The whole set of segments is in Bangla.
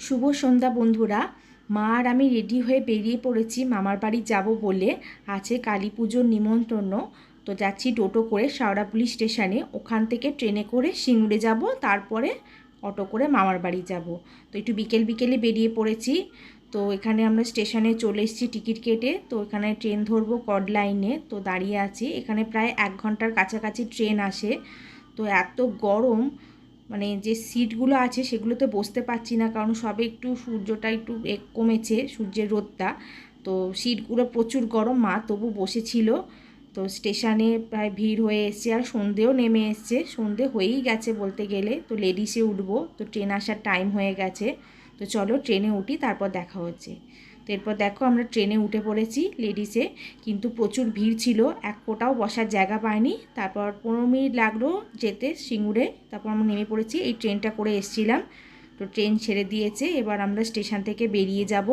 শুভ সন্ধ্যা বন্ধুরা। মা আর আমি রেডি হয়ে বেরিয়ে পড়েছি মামার বাড়ি যাব বলে। আছে কালী পুজোর নিমন্ত্রণ। তো যাচ্ছি টোটো করে শাওড়াপুলি স্টেশনে। ওখান থেকে ট্রেনে করে সিঙ্গুরে যাব, তারপরে অটো করে মামার বাড়ি যাব। তো একটু বিকেল বিকেলে বেরিয়ে পড়েছি। তো এখানে আমরা স্টেশনে চলে এসেছি টিকিট কেটে। তো এখানে ট্রেন ধরবো কড লাইনে। তো দাঁড়িয়ে আছি। এখানে প্রায় এক ঘণ্টার কাছাকাছি ট্রেন আসে। তো এত গরম। মানে যে সিটগুলো আছে সেগুলোতে বসতে পারছি না, কারণ সবে একটু সূর্যটা একটু কমেছে, সূর্যের রোদটা। তো সিটগুলো প্রচুর গরম, মা তবু বসেছিল। তো স্টেশনে প্রায় ভিড় হয়ে এসছে, আর সন্ধেও নেমে এসছে। সন্ধে হয়েই গেছে বলতে গেলে। তো লেডিসে উঠবো, তো ট্রেন আসার টাইম হয়ে গেছে। তো চলো ট্রেনে উঠি, তারপর দেখা হচ্ছে। তো এরপর দেখো আমরা ট্রেনে উঠে পড়েছি লেডিসে কিন্তু প্রচুর ভিড় ছিল, এক ফোটাও বসার জায়গা পাইনি। তারপর পনেরো মিনিট লাগল যেতে সিঙ্গুরে, তারপর আমরা নেমে পড়েছি, এই ট্রেনটা করে এসছিলাম। তো ট্রেন ছেড়ে দিয়েছে, এবার আমরা স্টেশন থেকে বেরিয়ে যাব।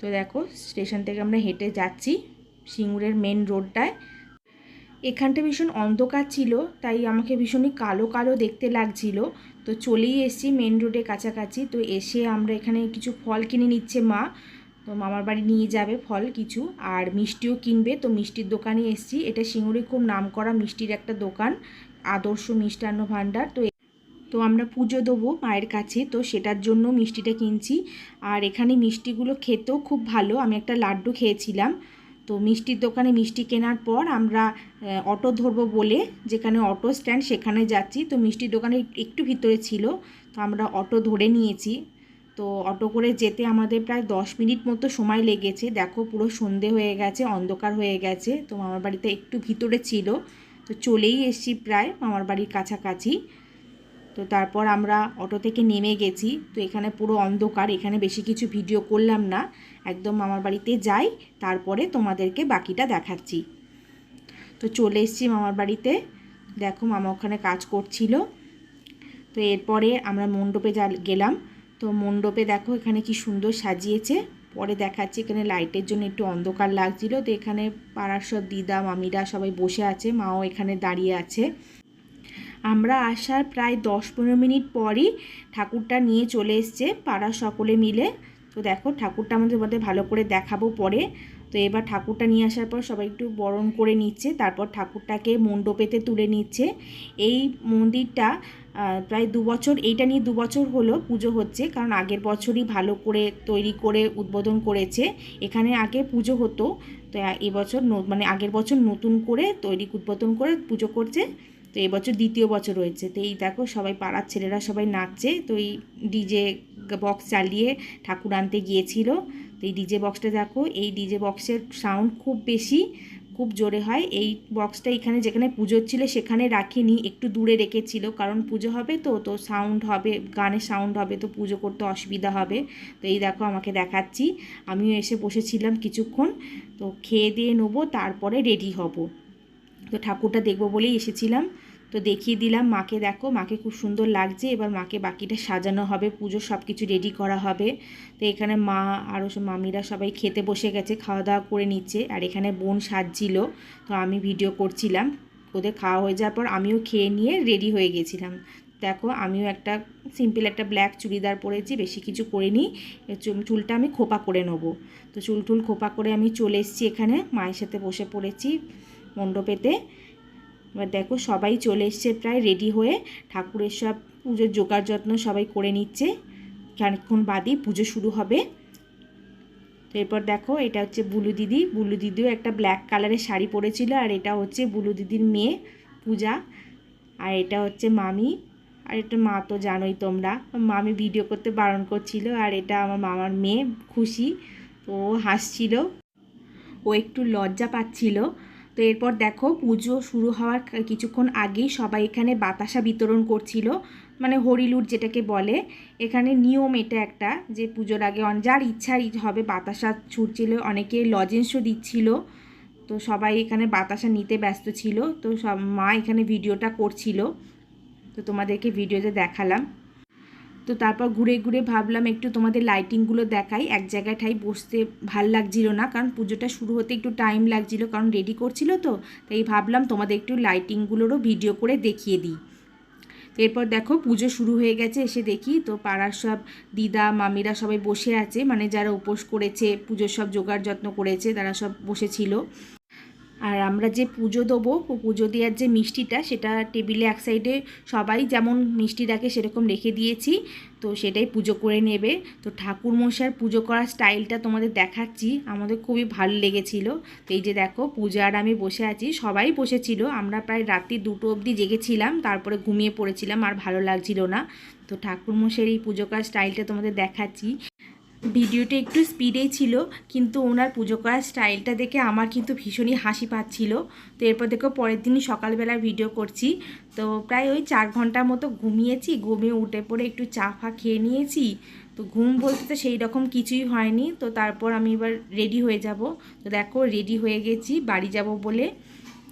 তো দেখো, স্টেশন থেকে আমরা হেঁটে যাচ্ছি সিঙ্গুরের মেন রোডটায় এখানটা ভীষণ অন্ধকার ছিল, তাই আমাকে ভীষণই কালো কালো দেখতে লাগছিল। তো চলেই এসেছি মেন রোডের কাছাকাছি, তো এসে আমরা এখানে কিছু ফল কিনে নিচ্ছে মা। তো মামার বাড়ি নিয়ে যাবে ফল কিছু, আর মিষ্টিও কিনবে। তো মিষ্টির দোকানে এসেছি। এটা সিঙ্গুরে খুব নাম করা মিষ্টির একটা দোকান, আদর্শ মিষ্টান্ন ভাণ্ডার। তো তো আমরা পুজো দেবো মায়ের কাছে। তো সেটার জন্য মিষ্টিটা কিনছি। আর এখানে মিষ্টিগুলো খেতেও খুব ভালো। আমি একটা লাড্ডু খেয়েছিলাম। তো মিষ্টির দোকানে মিষ্টি কেনার পর আমরা অটো ধরবো বলে যেখানে অটো স্ট্যান্ড সেখানে যাচ্ছি। তো মিষ্টির দোকানে একটু ভিতরে ছিল। তো আমরা অটো ধরে নিয়েছি। তো অটো করে যেতে আমাদের প্রায় দশ মিনিট মতো সময় লেগেছে। দেখো পুরো সন্ধে হয়ে গেছে, অন্ধকার হয়ে গেছে। তো মামার বাড়িতে একটু ভিতরে ছিল। তো চলেই এসেছি প্রায় মামার বাড়ির কাছাকাছি। তো তারপর আমরা অটো থেকে নেমে গেছি। তো এখানে পুরো অন্ধকার, এখানে বেশি কিছু ভিডিও করলাম না। একদম মামার বাড়িতে যাই, তারপরে তোমাদেরকে বাকিটা দেখাচ্ছি। তো চলে এসেছি মামার বাড়িতে। দেখো মামা ওখানে কাজ করছিল। তো এরপরে আমরা মণ্ডপে যা, গেলাম। তো মণ্ডপে দেখো এখানে কি সুন্দর সাজিয়েছে। পরে দেখাচ্ছি এখানে লাইটের জন্য একটু অন্ধকার লাগছিল। তো এখানে পাড়ার সব দিদা, মামিরা সবাই বসে আছে, মাও এখানে দাঁড়িয়ে আছে। আমরা আসার প্রায় দশ পনেরো মিনিট পরই ঠাকুরটা নিয়ে চলে এসছে পাড়া সকলে মিলে। তো দেখো ঠাকুরটা আমাদের মধ্যে ভালো করে দেখাবো পরে। তো এবার ঠাকুরটা নিয়ে আসার পর সবাই একটু বরণ করে নিচ্ছে, তারপর ঠাকুরটাকে মণ্ডপেতে তুলে নিচ্ছে। এই মন্দিরটা প্রায় দু বছর, এইটা নিয়ে দু বছর হলো পুজো হচ্ছে, কারণ আগের বছরই ভালো করে তৈরি করে উদ্বোধন করেছে। এখানে আগে পুজো হতো, তো এবছর মানে আগের বছর নতুন করে তৈরি, উদ্বোধন করে পুজো করছে, তো এবছর দ্বিতীয় বছর রয়েছে তো এই দেখো সবাই, পাড়ার ছেলেরা সবাই নাচছে, তো এই ডিজে বক্স চালিয়ে ঠাকুর আনতে গিয়েছিল। তো এই ডিজে বক্সটা দেখো, এই ডিজে বক্সের সাউন্ড খুব বেশি, খুব জোরে হয়। এই বক্সটা এখানে যেখানে পুজো ছিল সেখানে রাখিনি, একটু দূরে রেখেছিল, কারণ পুজো হবে তো তো সাউন্ড হবে, গানের সাউন্ড হবে, তো পুজো করতে অসুবিধা হবে। তো এই দেখো আমাকে দেখাচ্ছি, আমিও এসে বসেছিলাম কিছুক্ষণ, তো খেয়ে দিয়ে নেব, তারপরে রেডি হব। তো ঠাকুরটা দেখব বলেই এসেছিলাম। তো দেখিয়ে দিলাম, মাকে দেখো, মাকে খুব সুন্দর লাগছে, এবার মাকে বাকিটা সাজানো হবে, পুজো সব কিছু রেডি করা হবে। তো এখানে মা আরও মামিরা সবাই খেতে বসে গেছে খাওয়া দাওয়া করে নিচ্ছে, আর এখানে বোন সাজছিল, তো আমি ভিডিও করছিলাম, ওদের খাওয়া হয়ে যাওয়ার পর আমিও খেয়ে নিয়ে রেডি হয়ে গেছিলাম। দেখো, আমিও একটা সিম্পল একটা ব্ল্যাক চুড়িদার পরেছি, বেশি কিছু করিনি চুলটা আমি খোপা করে নেব। তো চুল টুল খোপা করে আমি চলে এসেছি এখানে, মায়ের সাথে বসে পড়েছি মণ্ডপেতে এবার দেখো সবাই চলে এসছে প্রায় রেডি হয়ে। ঠাকুরের সব পুজোর জোগাড় যত্ন সবাই করে নিচ্ছে। খানিকক্ষণ বাদেই পুজো শুরু হবে। তো এরপর দেখো, এটা হচ্ছে বুলু দিদি। বুলু দিদিও একটা ব্ল্যাক কালারের শাড়ি পরেছিল আর এটা হচ্ছে বুলু দিদির মেয়ে পূজা। আর এটা হচ্ছে মামি। আর এটা মা তো জানোই তোমরা। মামি ভিডিও করতে বারণ করছিল আর এটা আমার মামার মেয়ে খুশি। তো ও হাসছিল। ও একটু লজ্জা পাচ্ছিল। তো এরপর দেখো পুজো শুরু হওয়ার কিছুক্ষণ আগেই সবাই এখানে বাতাসা বিতরণ করছিল মানে হরিলুট যেটাকে বলে। এখানে নিয়ম এটা একটা যে পুজোর আগে অন- যার ইচ্ছা হবে বাতাসা ছুটছিল, অনেকে লজেন্সও দিচ্ছিল। তো সবাই এখানে বাতাসা নিতে ব্যস্ত ছিল, তো সব মা এখানে ভিডিওটা করছিল। তো তোমাদেরকে ভিডিওতে দেখালাম। তো তারপর ঘুরে ঘুরে ভাবলাম একটু তোমাদের লাইটিংগুলো দেখাই। এক জায়গায় ঠাই বসতে ভালো লাগছিল না, কারণ পুজোটা শুরু হতে একটু টাইম লাগছিল, কারণ রেডি করছিল তো, তাই ভাবলাম তোমাদের একটু লাইটিংগুলোরও ভিডিও করে দেখিয়ে দিই। এরপর দেখো পুজো শুরু হয়ে গেছে, এসে দেখি তো পাড়ার সব দিদা, মামিরা সবাই বসে আছে মানে যারা উপোস করেছে, পুজোর সব জোগাড় যত্ন করেছে, তারা সব বসেছিল। আর আমরা যে পুজো দেবো পুজো দেওয়ার যে মিষ্টিটা, সেটা টেবিলে এক সাইডে সবাই যেমন মিষ্টি রাখে সেরকম রেখে দিয়েছি। তো সেটাই পুজো করে নেবে। তো ঠাকুর মশার পুজো করার স্টাইলটা তোমাদের দেখাচ্ছি। আমাদের খুবই ভালো লেগেছিল। তো এই যে দেখো পূজা আর আমি বসে আছি। সবাই বসেছিল। আমরা প্রায় রাত্রি দুটো অবধি জেগেছিলাম। তারপরে ঘুমিয়ে পড়েছিলাম আর ভালো লাগছিল না। তো ঠাকুর মশাইয়ের এই পুজো করার স্টাইলটা তোমাদের দেখাচ্ছি। ভিডিওটা একটু স্পিডেই ছিল, কিন্তু ওনার পুজো করার স্টাইলটা দেখে আমার কিন্তু ভীষণই হাসি পাচ্ছিল। তো এরপর দেখো পরের দিনই সকালবেলা ভিডিও করছি। তো প্রায় ওই চার ঘণ্টার মতো ঘুমিয়েছি, ঘুমিয়ে উঠে পড়ে একটু চা ফা খেয়ে নিয়েছি। তো ঘুম বলতে তো সেই রকম কিছুই হয়নি। তো তারপর আমি এবার রেডি হয়ে যাব। তো দেখো রেডি হয়ে গেছি, বাড়ি যাব বলে।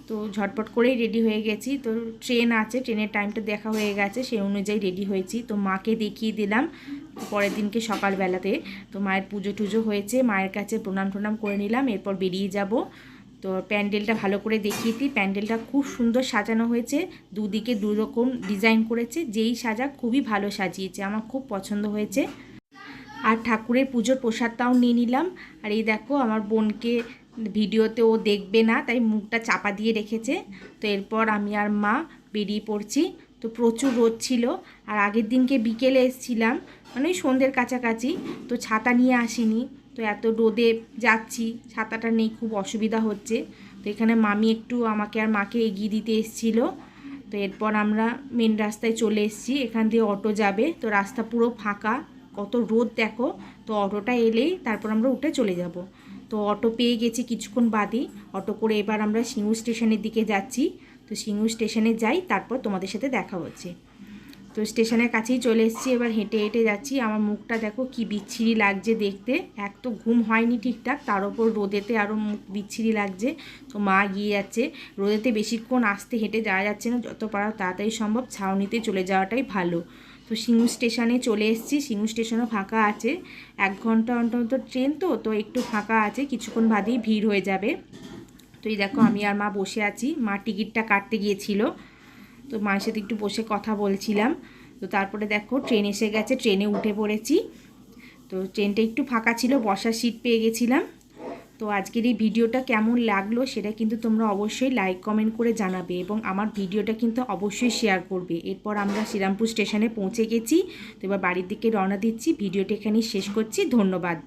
তো ঝটপট করেই রেডি হয়ে গেছি। তো ট্রেন আছে ট্রেনের টাইমটা দেখা হয়ে গেছে, সেই অনুযায়ী রেডি হয়েছি। তো মাকে দেখিয়ে দিলাম পরের দিনকে সকালবেলাতে। তো মায়ের পুজো টুজো হয়েছে, মায়ের কাছে প্রণাম টনাম করে নিলাম, এরপর বেরিয়ে যাব। তো প্যান্ডেলটা ভালো করে দেখিয়ে দিই। প্যান্ডেলটা খুব সুন্দর সাজানো হয়েছে, দুদিকে দু রকম ডিজাইন করেছে। যেই সাজা খুবই ভালো সাজিয়েছে, আমার খুব পছন্দ হয়েছে। আর ঠাকুরের পুজোর প্রসাদটাও নিয়ে নিলাম। আর এই দেখো, আমার বোনকে ভিডিওতে ও দেখবে না, তাই মুখটা চাপা দিয়ে রেখেছে। তো এরপর আমি আর মা বেরিয়ে পড়ছি। তো প্রচুর রোদ ছিল আর আগের দিনকে বিকেলে এসেছিলাম মানে ওই সন্ধ্যের কাছাকাছি। তো ছাতা নিয়ে আসিনি, তো এত রোদে যাচ্ছি, ছাতাটা নেই, খুব অসুবিধা হচ্ছে। তো এখানে মামি একটু আমাকে আর মাকে এগিয়ে দিতে এসেছিল। তো এরপর আমরা মেন রাস্তায় চলে এসেছি, এখান দিয়ে অটো যাবে। তো রাস্তা পুরো ফাঁকা, কত রোদ দেখো। তো অটোটা এলেই তারপর আমরা উঠে চলে যাব। তো অটো পেয়ে গেছি কিছুক্ষণ বাদেই অটো করে এবার আমরা সিঙ্গু স্টেশনের দিকে যাচ্ছি। তো সিঙ্গু স্টেশনে যাই, তারপর তোমাদের সাথে দেখা হচ্ছে। তো স্টেশনের কাছেই চলে এসেছি, এবার হেঁটে হেঁটে যাচ্ছি। আমার মুখটা দেখো কি বিচ্ছিরি লাগছে দেখতে। এক তো ঘুম হয়নি ঠিকঠাক, তার ওপর রোদেতে আরও মুখ বিচ্ছিরি লাগছে। তো মা গিয়ে যাচ্ছে। রোদেতে বেশিক্ষণ আসতে হেঁটে যাওয়া যাচ্ছে না, যত পারা তাড়াতাড়ি সম্ভব ছাউনিতে চলে যাওয়াটাই ভালো। তো সিঙ্গু স্টেশনে চলে এসেছি। সিঙ্গু স্টেশনও ফাঁকা আছে। এক ঘণ্টা অন্তর ট্রেন তো তো একটু ফাঁকা আছে। কিছুক্ষণ বাদেই ভিড় হয়ে যাবে। তো এই দেখো, আমি আর মা বসে আছি। মা টিকিটটা কাটতে গিয়েছিল। তো মায়ের সাথে একটু বসে কথা বলছিলাম। তো তারপরে দেখো, ট্রেন এসে গেছে। ট্রেনে উঠে পড়েছি। তো ট্রেনটা একটু ফাঁকা ছিল, বসার সিট পেয়ে গেছিলাম। তো আজকের এই ভিডিওটা কেমন লাগল সেটা কিন্তু তোমরা অবশ্যই লাইক কমেন্ট করে জানাবে এবং আমার ভিডিওটা কিন্তু অবশ্যই শেয়ার করবে। এরপর আমরা শ্রীরামপুর স্টেশনে পৌঁছে গেছি। তো এবার বাড়ির দিকে রওনা দিচ্ছি। ভিডিওটা এখানেই শেষ করছি। ধন্যবাদ।